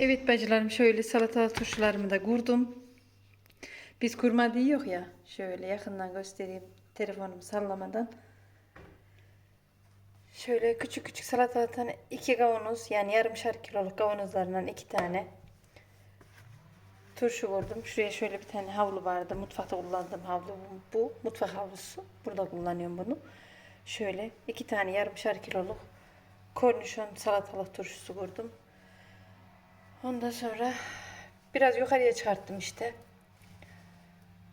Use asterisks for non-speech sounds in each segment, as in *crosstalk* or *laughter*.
Evet bacılarım şöyle salatalık turşularımı da kurdum. Biz kurma diyor ya. Şöyle yakından göstereyim telefonumu sallamadan. Şöyle küçük küçük salatalıktan iki kavanoz yani yarımşar kiloluk kavanozlarından iki tane turşu kurdum. Şuraya şöyle bir tane havlu vardı. Mutfakta kullandığım havlu bu. bu. Mutfak havlusu. Burada kullanıyorum bunu. Şöyle iki tane yarımşar kiloluk kornişon salatalık turşusu kurdum. Ondan sonra biraz yukarıya çıkarttım işte.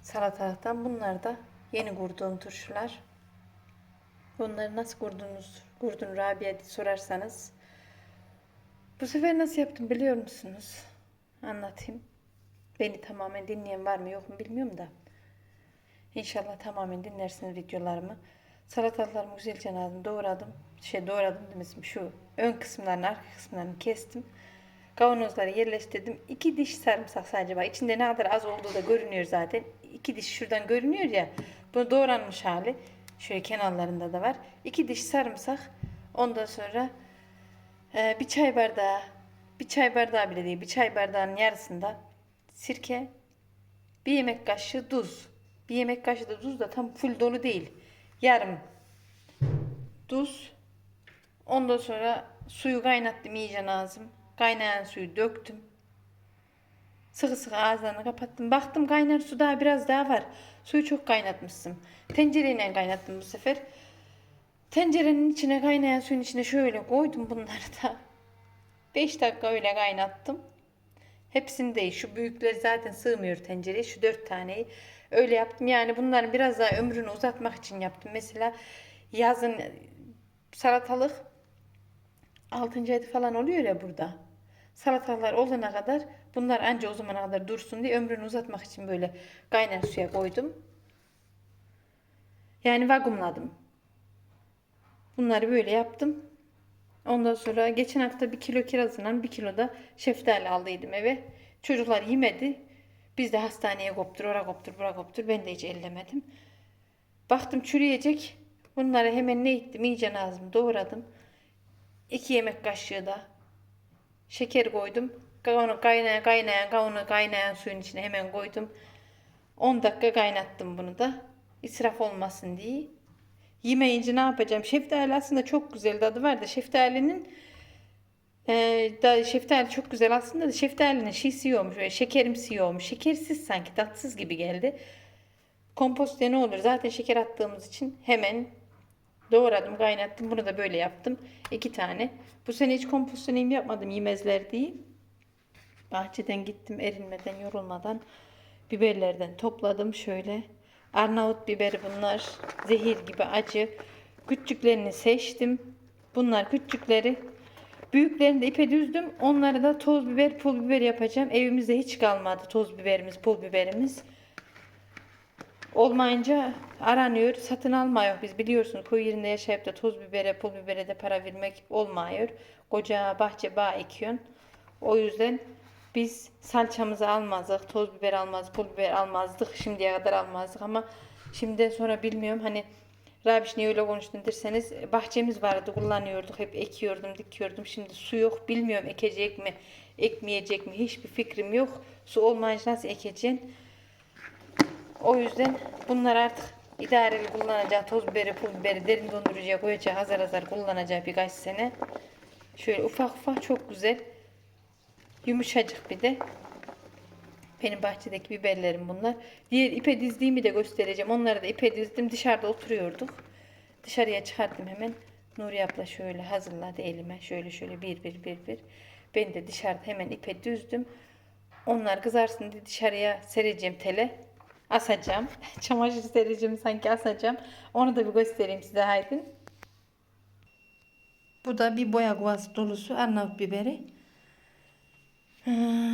Salatalıktan. Bunlar da yeni kurduğum turşular. Bunları nasıl kurdunuz, kurdun Rabia diye sorarsanız. Bu sefer nasıl yaptım biliyor musunuz? Anlatayım. Beni tamamen dinleyen var mı yok mu bilmiyorum da. İnşallah tamamen dinlersiniz videolarımı. Salatalıklarımı güzelce aldım, doğradım. Şey doğradım demesim şu ön kısımlarını, arka kısımlarını kestim. Kavanozları yerleştirdim. İki diş sarımsak sadece var. İçinde ne kadar az olduğu da görünüyor zaten. İki diş şuradan görünüyor ya. Bu doğranmış hali. Şöyle kenarlarında da var. İki diş sarımsak. Ondan sonra e, bir çay bardağı, bir çay bardağı bile değil, bir çay bardağının yarısında sirke, bir yemek kaşığı tuz. Bir yemek kaşığı da tuz da tam full dolu değil. Yarım tuz. Ondan sonra suyu kaynattım iyice lazım. Kaynayan suyu döktüm. Sıkı sıkı ağızlarını kapattım. Baktım kaynar su daha biraz daha var. Suyu çok kaynatmışsın. Tencereyle kaynattım bu sefer. Tencerenin içine kaynayan suyun içine şöyle koydum bunları da. *laughs* 5 dakika öyle kaynattım. Hepsini değil. Şu büyükler zaten sığmıyor tencereye. Şu 4 taneyi. Öyle yaptım. Yani bunların biraz daha ömrünü uzatmak için yaptım. Mesela yazın salatalık 6. ayda falan oluyor ya burada. Salatalıklar olana kadar bunlar anca o zamana kadar dursun diye ömrünü uzatmak için böyle kaynar suya koydum. Yani vakumladım. Bunları böyle yaptım. Ondan sonra geçen hafta bir kilo kirazından bir kilo da şeftali aldıydım eve. Çocuklar yemedi. Biz de hastaneye koptur, ora koptur, bura koptur. Ben de hiç ellemedim. Baktım çürüyecek. Bunları hemen ne ettim? İyice ağzımı doğradım. 2 yemek kaşığı da şeker koydum. Kavunu kaynayan kaynayan kavunu kaynayan suyun içine hemen koydum. 10 dakika kaynattım bunu da. İsraf olmasın diye. Yemeyince ne yapacağım? Şeftali aslında çok güzel tadı var da şeftalinin e, da şeftali çok güzel aslında da şeftalinin şeysi yiyormuş böyle şekerimsi yiyormuş. Şekersiz sanki tatsız gibi geldi. Kompost ne olur? Zaten şeker attığımız için hemen Doğradım, kaynattım. Bunu da böyle yaptım. İki tane. Bu sene hiç kompost yapmadım yemezler diye. Bahçeden gittim erinmeden, yorulmadan. Biberlerden topladım şöyle. Arnavut biberi bunlar. Zehir gibi acı. Küçüklerini seçtim. Bunlar küçükleri. Büyüklerini de ipe düzdüm. Onları da toz biber, pul biber yapacağım. Evimizde hiç kalmadı toz biberimiz, pul biberimiz. Olmayınca aranıyor, satın almıyor. Biz biliyorsunuz köy yerinde yaşayıp da toz bibere, pul bibere de para vermek olmuyor. Koca bahçe bağ ekiyorsun. O yüzden biz salçamızı almazdık, toz biber almaz, pul biber almazdık. Şimdiye kadar almazdık ama şimdiden sonra bilmiyorum hani Rabiş niye öyle konuştun derseniz bahçemiz vardı kullanıyorduk hep ekiyordum dikiyordum şimdi su yok bilmiyorum ekecek mi ekmeyecek mi hiçbir fikrim yok su olmayınca nasıl ekeceksin o yüzden bunlar artık idareli kullanacağı toz biberi, pul biberi, derin dondurucuya koyacağı hazır hazır kullanacağı birkaç sene. Şöyle ufak ufak çok güzel. Yumuşacık bir de. Benim bahçedeki biberlerim bunlar. Diğer ipe dizdiğimi de göstereceğim. Onları da ipe dizdim. Dışarıda oturuyorduk. Dışarıya çıkarttım hemen. Nuri abla şöyle hazırladı elime. Şöyle şöyle bir bir bir bir. Ben de dışarıda hemen ipe düzdüm. Onlar kızarsın diye dışarıya sereceğim tele asacağım. *laughs* Çamaşır sericimi sanki asacağım. Onu da bir göstereyim size haydi. Bu da bir boya kovası dolusu Arnavut biberi. Aa,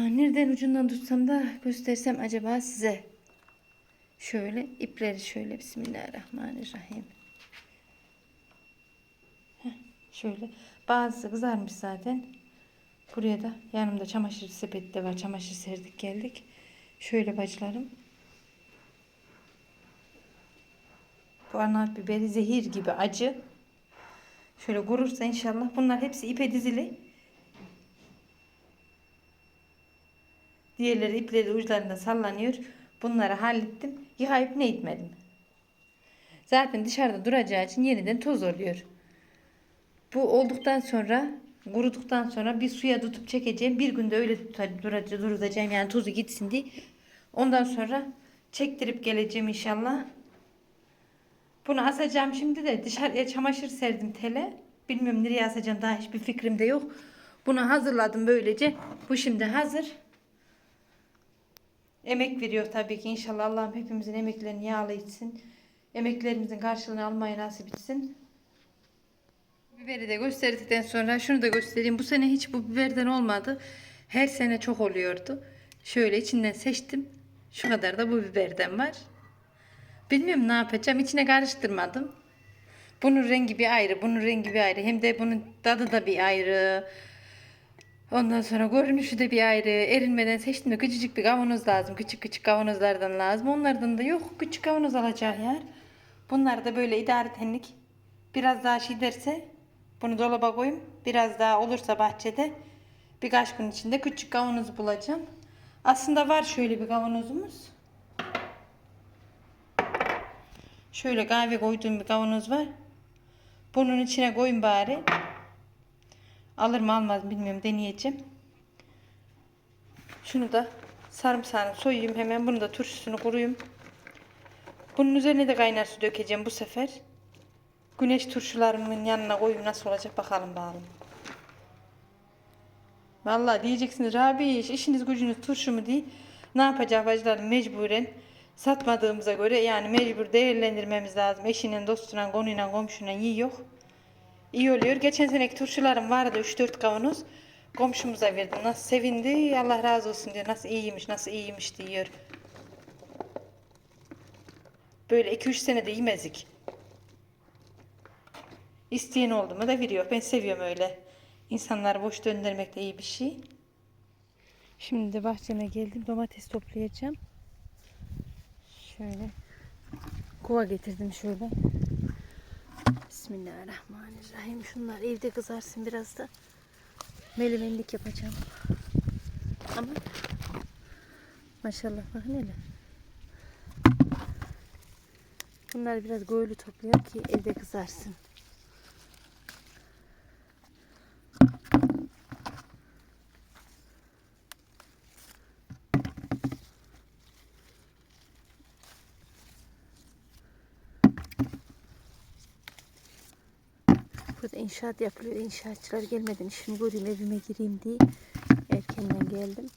nereden ucundan tutsam da göstersem acaba size. Şöyle ipleri şöyle Bismillahirrahmanirrahim. Heh, şöyle bazısı kızarmış zaten. Buraya da yanımda çamaşır sepeti de var. Çamaşır serdik geldik. Şöyle bacılarım. Bu biberi zehir gibi acı. Şöyle kurursa inşallah. Bunlar hepsi ipe dizili. Diğerleri ipleri uçlarında sallanıyor. Bunları hallettim. Yıkayıp ne etmedim. Zaten dışarıda duracağı için yeniden toz oluyor. Bu olduktan sonra kuruduktan sonra bir suya tutup çekeceğim. Bir günde öyle duracağım yani tozu gitsin diye. Ondan sonra çektirip geleceğim inşallah. Bunu asacağım şimdi de dışarıya çamaşır serdim tele. Bilmiyorum nereye asacağım daha hiçbir fikrim de yok. Bunu hazırladım böylece. Bu şimdi hazır. Emek veriyor tabii ki inşallah Allah'ım hepimizin emeklerini yağlı etsin. Emeklerimizin karşılığını almayı nasip etsin. Biberi de gösterdikten sonra şunu da göstereyim. Bu sene hiç bu biberden olmadı. Her sene çok oluyordu. Şöyle içinden seçtim. Şu kadar da bu biberden var. Bilmiyorum ne yapacağım. İçine karıştırmadım. Bunun rengi bir ayrı, bunun rengi bir ayrı. Hem de bunun tadı da bir ayrı. Ondan sonra görünüşü de bir ayrı. Erinmeden seçtim de küçücük bir kavanoz lazım. Küçük küçük kavanozlardan lazım. Onlardan da yok. Küçük kavanoz alacak yer. Bunlar da böyle idare tenlik. Biraz daha şey derse bunu dolaba koyayım. Biraz daha olursa bahçede birkaç gün içinde küçük kavanoz bulacağım. Aslında var şöyle bir kavanozumuz. Şöyle kahve koyduğum bir kavanoz var. Bunun içine koyun bari. Alır mı almaz bilmiyorum deneyeceğim. Şunu da sarımsağını soyayım hemen. Bunu da turşusunu kuruyum. Bunun üzerine de kaynar su dökeceğim bu sefer. Güneş turşularımın yanına koyayım nasıl olacak bakalım bakalım. Vallahi diyeceksiniz Rabi işiniz gücünüz turşu mu diye. Ne yapacak bacılarım mecburen satmadığımıza göre yani mecbur değerlendirmemiz lazım. Eşinin, dostuna, konuyla, komşuna yiyor. İyi oluyor. Geçen seneki turşularım vardı 3-4 kavanoz. Komşumuza verdim. Nasıl sevindi. Allah razı olsun diyor. Nasıl iyiymiş, nasıl iyiymiş diyor. Böyle 2-3 senede yemezdik. İsteyen oldu mu da veriyor. Ben seviyorum öyle. İnsanları boş döndürmek de iyi bir şey. Şimdi bahçeme geldim. Domates toplayacağım. Şöyle kova getirdim şöyle. Bismillahirrahmanirrahim. Şunlar evde kızarsın biraz da. Melemenlik yapacağım. Ama maşallah bakın hele. Bunlar biraz goylu topluyor ki evde kızarsın. Burada inşaat yapılıyor. İnşaatçılar gelmeden işimi göreyim evime gireyim diye erkenden geldim.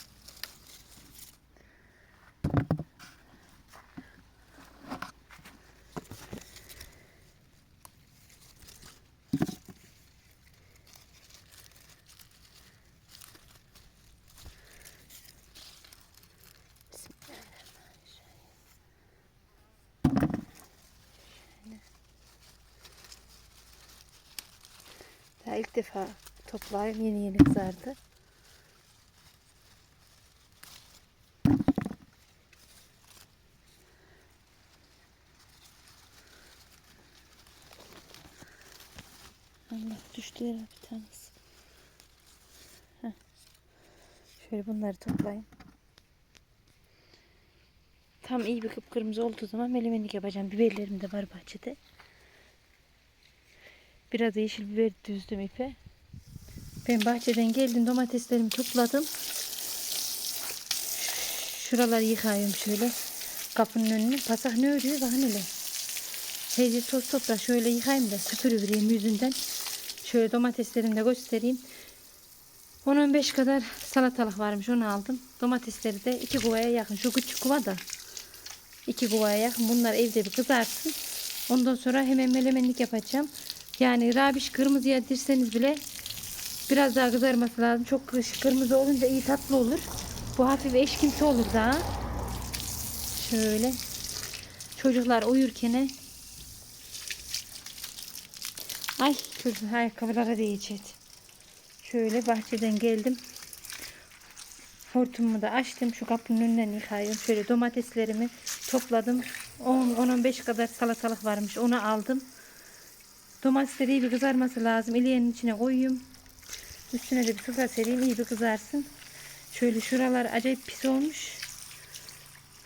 Daha ilk defa toplayayım yeni yeni kızardı. Allah düştü yere bir tanesi. Heh. Şöyle bunları toplayayım. Tam iyi bir kıpkırmızı olduğu zaman melemenlik yapacağım. Biberlerim de var bahçede. Biraz yeşil biber düzdüm ipe. Ben bahçeden geldim domateslerimi topladım. Şuraları yıkayayım şöyle. Kapının önünü. Pasak ne örüyor bakın hele. Heyce toz toprak şöyle yıkayayım da süpürüvereyim yüzünden. Şöyle domateslerimi de göstereyim. 10-15 kadar salatalık varmış onu aldım. Domatesleri de iki kovaya yakın. Şu küçük kova da iki kovaya yakın. Bunlar evde bir kızarsın. Ondan sonra hemen melemenlik yapacağım. Yani rabiş kırmızıya dirseniz bile biraz daha kızarması lazım. Çok kırmızı olunca iyi tatlı olur. Bu hafif eşkimsi olur daha. Şöyle. Çocuklar uyurken Ay çocuk ayakkabılara değecek. Şöyle bahçeden geldim. Hortumumu da açtım. Şu kapının önünden yıkayıyorum. Şöyle domateslerimi topladım. 10-15 kadar salatalık varmış. Onu aldım. Domatesleri iyi bir kızarması lazım. İleyenin içine koyayım. Üstüne de bir sıfır sereyim. iyi bir kızarsın. Şöyle şuralar acayip pis olmuş.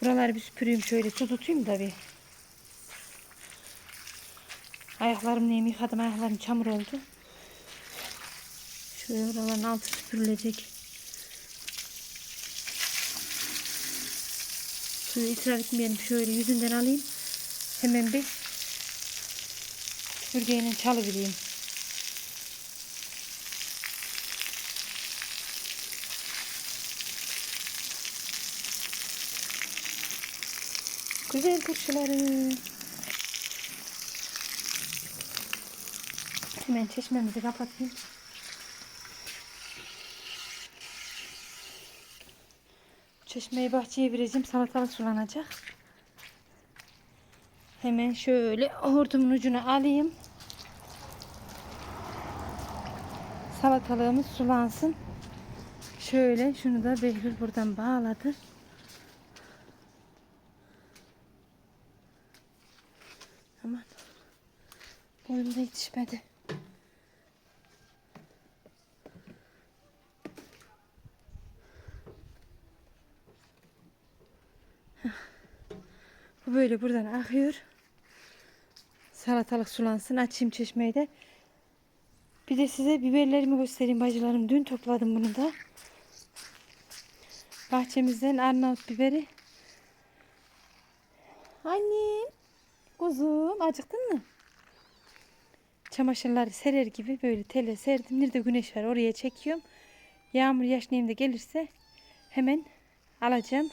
Buraları bir süpüreyim şöyle su tutayım da bir. Ayaklarım neyim yıkadım ayaklarım çamur oldu. Şöyle buraların altı süpürülecek. Suyu ısrar etmeyelim şöyle yüzünden alayım. Hemen bir süpürgeyle çalıvereyim. Güzel turşuları. Hemen çeşmemizi kapatayım. Çeşmeyi bahçeye vereceğim. Salatalık sulanacak. Hemen şöyle hortumun ucuna alayım. Salatalığımız sulansın. Şöyle şunu da Behlül buradan bağladı. Aman. Boyumda yetişmedi. Böyle buradan akıyor. Salatalık sulansın. Açayım çeşmeyi de. Bir de size biberlerimi göstereyim bacılarım. Dün topladım bunu da. Bahçemizden Arnavut biberi. Annem. Kuzum acıktın mı? Çamaşırları serer gibi böyle tele serdim. Nerede güneş var oraya çekiyorum. Yağmur yaş neyimde gelirse hemen alacağım.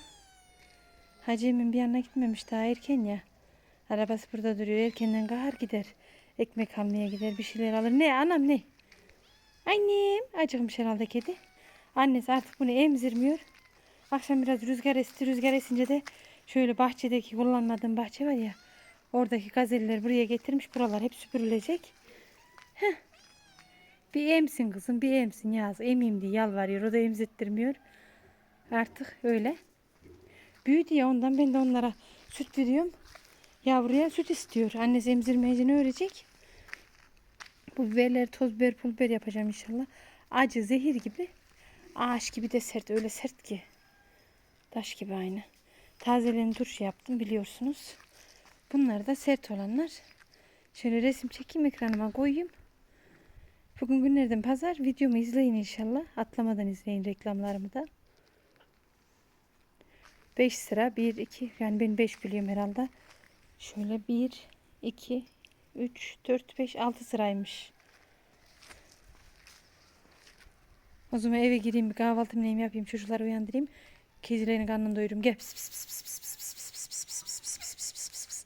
Hacı Emin bir yanına gitmemiş daha erken ya. Arabası burada duruyor. Erkenden kahar gider. Ekmek almaya gider. Bir şeyler alır. Ne anam ne? Annem. Acıkmış herhalde kedi. Annesi artık bunu emzirmiyor. Akşam biraz rüzgar esti. Rüzgar esince de şöyle bahçedeki kullanmadığım bahçe var ya. Oradaki gazeller buraya getirmiş. Buralar hep süpürülecek. Heh. Bir emsin kızım bir emsin yaz. Emeyim diye yalvarıyor. O da emzittirmiyor. Artık öyle. Büyüdü ya ondan ben de onlara süt veriyorum. Yavruya süt istiyor. Annesi emzirmeyeceğini öğrenecek. Bu biberleri toz biber pul biber yapacağım inşallah. Acı zehir gibi. Ağaç gibi de sert. Öyle sert ki. Taş gibi aynı. Tazelerini turşu yaptım biliyorsunuz. Bunlar da sert olanlar. Şöyle resim çekeyim ekranıma koyayım. Bugün günlerden pazar. Videomu izleyin inşallah. Atlamadan izleyin reklamlarımı da. 5 sıra 1 2 yani ben 5 biliyorum herhalde. Şöyle 1 2 3 4 5 6 sıraymış. O zaman eve gireyim bir kahvaltı neyim yapayım çocukları uyandırayım. Kedilerin karnını doyurayım. Gel. Pis, pis, pis, pis, pis, pis, pis, pis, pis, pis, pis, pis, pis, pis, pis.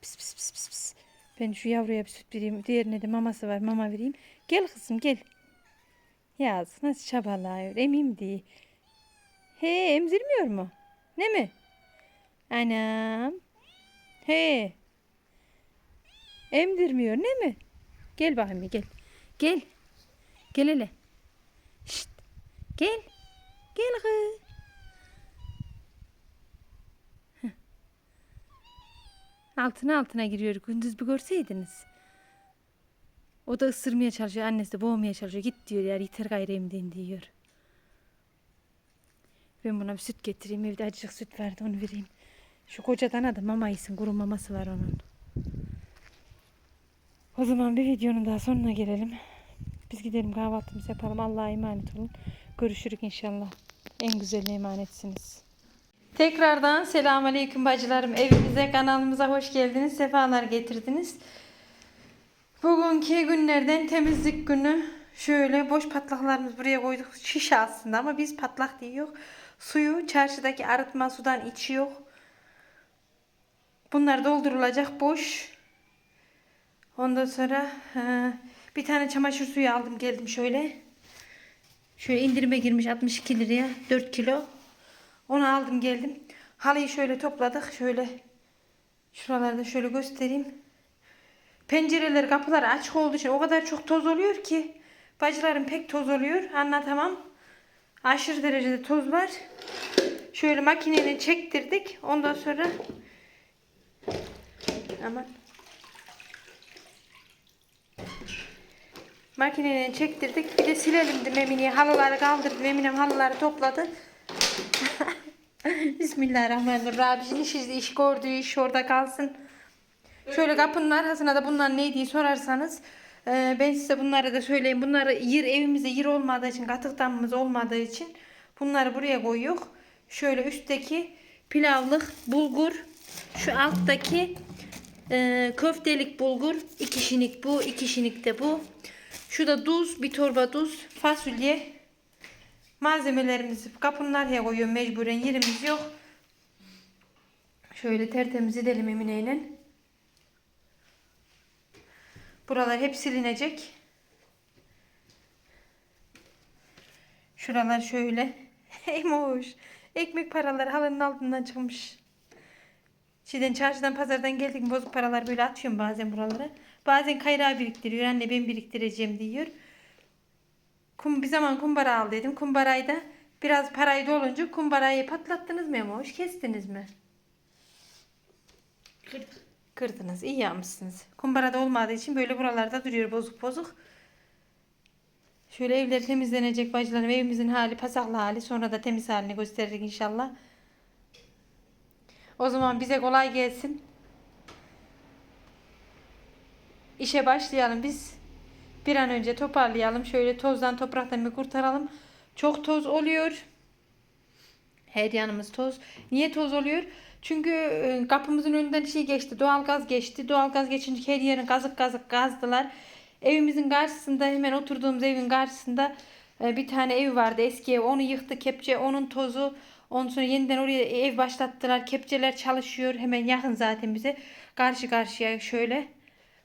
Pis, pis, pis, pis, pis. Ben şu yavruya bir süt vereyim. Diğerine de maması var. Mama vereyim. Gel kızım gel. Yaz nasıl çabalıyor. Emim diye. He emzirmiyor mu? Ne mi? Anam. He. Emdirmiyor ne mi? Gel bakayım gel. Gel. Gel hele. Şşt. Gel. Gel kız. Altına altına giriyor. Gündüz bir görseydiniz. O da ısırmaya çalışıyor. Annesi de boğmaya çalışıyor. Git diyor ya yeter gayrı emdin diyor. Ben buna bir süt getireyim. Evde acıcık süt vardı onu vereyim. Şu koca dana da mama yesin. Kuru maması var onun. O zaman bir videonun daha sonuna gelelim. Biz gidelim kahvaltımızı yapalım. Allah'a emanet olun. Görüşürük inşallah. En güzel emanetsiniz. Tekrardan selamünaleyküm bacılarım. Evimize, kanalımıza hoş geldiniz. Sefalar getirdiniz. Bugünkü günlerden temizlik günü. Şöyle boş patlaklarımızı buraya koyduk. Şişe aslında ama biz patlak diyor. Suyu çarşıdaki arıtma sudan içiyor. Bunlar doldurulacak boş. Ondan sonra bir tane çamaşır suyu aldım geldim şöyle. Şöyle indirime girmiş 62 liraya 4 kilo. Onu aldım geldim. Halıyı şöyle topladık. Şöyle şuralarda şöyle göstereyim. Pencereler kapılar açık olduğu için o kadar çok toz oluyor ki. Bacılarım pek toz oluyor. Anlatamam. Aşırı derecede toz var. Şöyle makineyle çektirdik. Ondan sonra aman Makineyle çektirdik. Bir de silelim de Memine'ye. Halıları kaldırdı. Meminem halıları topladı. *laughs* Bismillahirrahmanirrahim. Rabişin iş iş gördüğü iş orada kalsın. Şöyle kapının arkasına da bunlar neydi sorarsanız e, ben size bunları da söyleyeyim. Bunları yer evimizde yer olmadığı için katıktanımız olmadığı için bunları buraya koyuyor. Şöyle üstteki pilavlık bulgur şu alttaki e, köftelik bulgur iki şinik bu iki şinik de bu. Şu da tuz bir torba tuz fasulye malzemelerimizi kapının arkaya koyuyorum mecburen yerimiz yok. Şöyle tertemiz edelim Emine'yle. Buralar hep silinecek. Şuralar şöyle. *laughs* Eymoş. Ekmek paraları halının altından çıkmış. Şeyden çarşıdan pazardan geldik bozuk paralar böyle atıyorum bazen buralara. Bazen kayrağı biriktiriyor. Anne ben biriktireceğim diyor. Kum, bir zaman kumbara al dedim. Kumbarayı da biraz parayı dolunca kumbarayı patlattınız mı Emoş? Kestiniz mi? Kırk. Kırdınız. iyi yapmışsınız. Kumbarada olmadığı için böyle buralarda duruyor bozuk bozuk. Şöyle evler temizlenecek bacılarım. Evimizin hali pasaklı hali. Sonra da temiz halini gösteririk inşallah. O zaman bize kolay gelsin. İşe başlayalım biz. Bir an önce toparlayalım. Şöyle tozdan topraktan bir kurtaralım. Çok toz oluyor. Her yanımız toz. Niye toz oluyor? Çünkü e, kapımızın önünden şey geçti. Doğalgaz geçti. Doğalgaz geçince her yerini kazık kazık gazdılar. Evimizin karşısında hemen oturduğumuz evin karşısında e, bir tane ev vardı eski ev. Onu yıktı kepçe. Onun tozu. Ondan sonra yeniden oraya ev başlattılar. Kepçeler çalışıyor. Hemen yakın zaten bize. Karşı karşıya şöyle.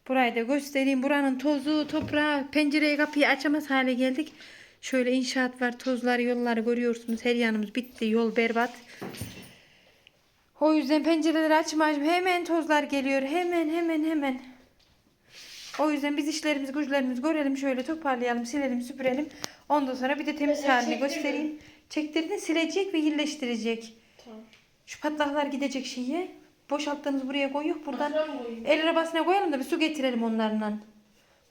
Burayı da göstereyim. Buranın tozu, toprağı, pencereyi kapıyı açamaz hale geldik. Şöyle inşaat var. Tozları, yolları görüyorsunuz. Her yanımız bitti. Yol berbat. O yüzden pencereleri açma açma hemen tozlar geliyor. Hemen hemen hemen. O yüzden biz işlerimizi güçlerimizi görelim. Şöyle toparlayalım, silelim, süpürelim. Ondan sonra bir de temiz Ben halini çektirdim. göstereyim. Çektirdin silecek ve iyileştirecek. Tamam. Şu patlaklar gidecek şeye. Boşalttığımız buraya koyuyor. Buradan el arabasına koyalım da bir su getirelim onlarla.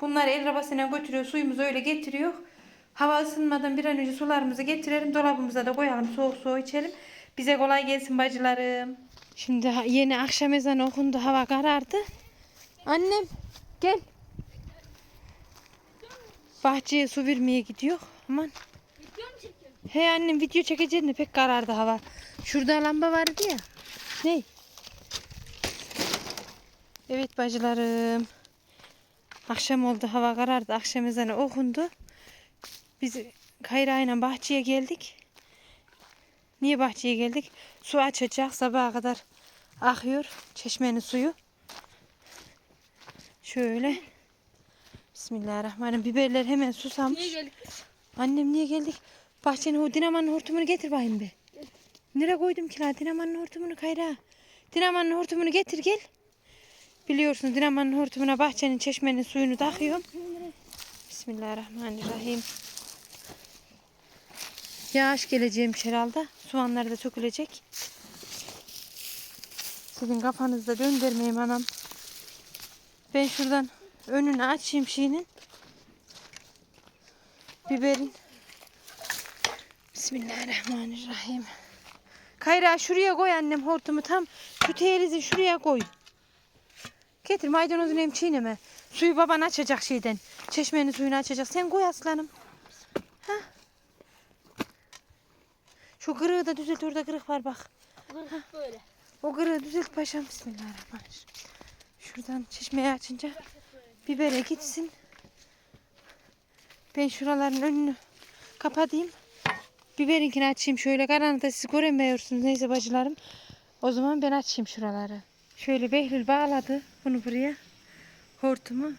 Bunlar el arabasına götürüyor. Suyumuzu öyle getiriyor. Hava ısınmadan bir an önce sularımızı getirelim. Dolabımıza da koyalım. Soğuk soğuk içelim. Bize kolay gelsin bacılarım. Şimdi yeni akşam ezanı okundu. Hava karardı. Annem gel. Bahçeye su vermeye gidiyor. Aman. He annem video çekeceğini pek karardı hava. Şurada lamba vardı ya. Ne? Evet bacılarım. Akşam oldu hava karardı. Akşam ezanı okundu. Biz Kayra'yla bahçeye geldik. Niye bahçeye geldik? Su açacak sabaha kadar akıyor çeşmenin suyu. Şöyle. Bismillahirrahmanirrahim. Biberler hemen susamış. Niye geldik? Annem niye geldik? Bahçenin o dinamanın hortumunu getir bakayım bir. Nereye koydum ki la dinamanın hortumunu Kayra? Dinamanın hortumunu getir gel. Biliyorsun dinamanın hortumuna bahçenin çeşmenin suyunu takıyorum. Bismillahirrahmanirrahim. Yağış geleceğim herhalde. Soğanlar da sökülecek. Sizin kafanızda döndürmeyeyim anam. Ben şuradan önünü açayım şeyinin. Biberin. Bismillahirrahmanirrahim. Kayra şuraya koy annem hortumu tam şu teyelizi şuraya koy. Getir maydanozunu hem çiğneme. Suyu baban açacak şeyden. Çeşmenin suyunu açacak. Sen koy aslanım. Şu kırığı da düzelt orada kırık var bak. Böyle. O kırığı düzelt paşam. Bismillahirrahmanirrahim. Şuradan çeşmeyi açınca bibere gitsin. Ben şuraların önünü kapatayım. Biberinkini açayım. Şöyle karanlıkta siz göremiyorsunuz. Neyse bacılarım. O zaman ben açayım şuraları. Şöyle Behlül bağladı bunu buraya. Hortumu.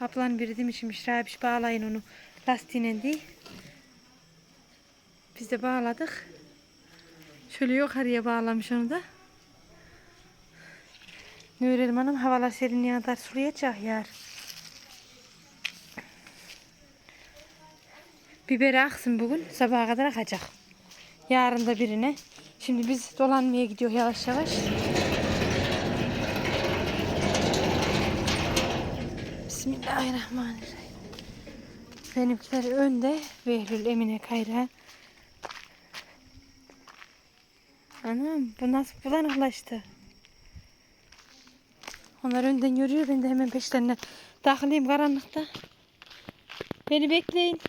Ablan biri demişmiş. Rabiş bağlayın onu lastiğine diye. Biz de bağladık. Şöyle yukarıya bağlamış onu da. Nurel Hanım havalar serinliğe kadar sulayacak yar. Biberi aksın bugün sabaha kadar akacak. Yarın da birine. Şimdi biz dolanmaya gidiyor yavaş yavaş. Bismillahirrahmanirrahim. Benimkiler önde. Behlül, Emine, Kayra. Anam bu nasıl bulanıklaştı. Onlar önden yürüyor. Ben de hemen peşlerine takılayım karanlıkta. Beni bekleyin.